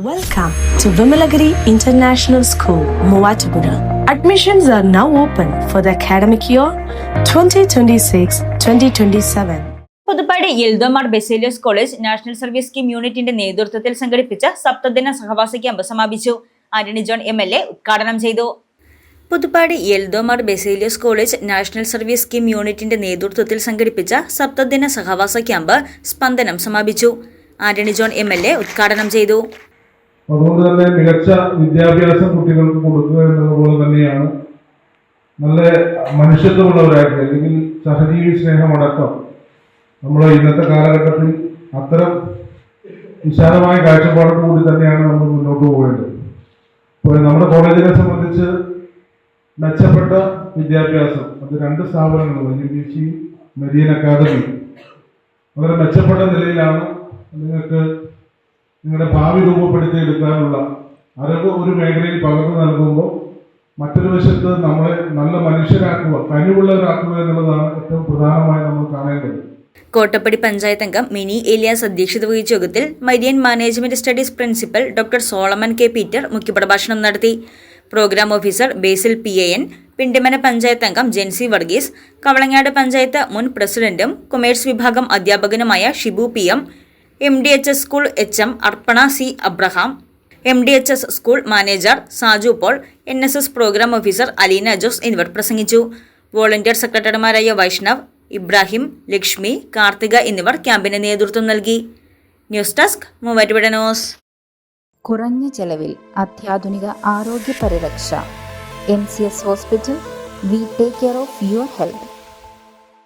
Welcome to Vimalagiri International School, Muatupura. Admissions are now open for the academic year 2026-2027. Puthuppady Yeldho Mar Baselios college national service scheme യൂണിറ്റിന്റെ നേതൃത്വത്തിൽ സംഘടിപ്പിച്ച സപ്തദിന സഹവാസ camp സമാപിച്ചു Antony John M L A ഉദ്ഘാടനം ചെയ്തു Puthuppady Yeldho Mar Baselios college national service scheme യൂണിറ്റിന്റെ നേതൃത്വത്തിൽ സംഘടിപ്പിച്ച സപ്തദിന സഹവാസ ക്യാമ്പ് സ്പന്ദനം സമാപിച്ചു Antony John M L A ഉദ്ഘാടനം ചെയ്തു അതുകൊണ്ട് തന്നെ മികച്ച വിദ്യാഭ്യാസം കുട്ടികൾക്ക് കൊടുക്കുക എന്നതുപോലെ തന്നെയാണ് നല്ല മനുഷ്യത്വമുള്ളവരായിട്ട് അല്ലെങ്കിൽ സഹജീവി സ്നേഹമടക്കം നമ്മൾ ഇന്നത്തെ കാലഘട്ടത്തിൽ അത്തരം വിശാലമായ കാഴ്ചപ്പാടോട് കൂടി തന്നെയാണ് നമ്മൾ മുന്നോട്ട് പോകേണ്ടത്. ഇപ്പോൾ നമ്മുടെ കോളേജിനെ സംബന്ധിച്ച് മെച്ചപ്പെട്ട വിദ്യാഭ്യാസം അത് രണ്ട് സ്ഥാപനങ്ങളും N B C marine academy. വളരെ മെച്ചപ്പെട്ട നിലയിലാണ് നിങ്ങൾക്ക് നിങ്ങളുടെ ഭാവി രൂപപ്പെടുത്തിയെടുക്കാനുള്ള അറിവ് ഒരു മേഖലയിൽ പകർന്നു നൽകുമ്പോൾ മറ്റൊരു വശത്ത് നമ്മളെ നല്ല മനുഷ്യരാക്കുക കഴിവുള്ളവരാക്കുക എന്നുള്ളതാണ് ഏറ്റവും പ്രധാനമായി നമ്മൾ കാണേണ്ടത്. കോട്ടപ്പടി പഞ്ചായത്ത് അംഗം മിനി ഏലിയാസ് അധ്യക്ഷത വഹിച്ച യോഗത്തിൽ Marian management studies principal doctor Solomon K Peter മുഖ്യപ്രഭാഷണം നടത്തി. Programme officer Basil P A N Pindimana panchayat അംഗം ജെൻസി വർഗീസ് കവളങ്ങാട് പഞ്ചായത്ത് മുൻ പ്രസിഡന്റും കൊമേഴ്സ് വിഭാഗം അധ്യാപകനുമായ Shibu P M M D H S school H M Arpana C Abraham. M D H S school manager Saju Paul. N S S programme officer Aleena Jose എന്നിവർ പ്രസംഗിച്ചു. Volunteer സെക്രട്ടറിമാരായ വൈഷ്ണവ് ഇബ്രാഹിം ലക്ഷ്മി കാർത്തിക എന്നിവർ ക്യാമ്പിന് നേതൃത്വം നൽകി. ന്യൂസ് ഡെസ്ക് മൂവാറ്റുപുഴ കുറഞ്ഞ ചെലവിൽ അത്യാധുനിക ആരോഗ്യ പരിരക്ഷ. M C S hospital we take care of your health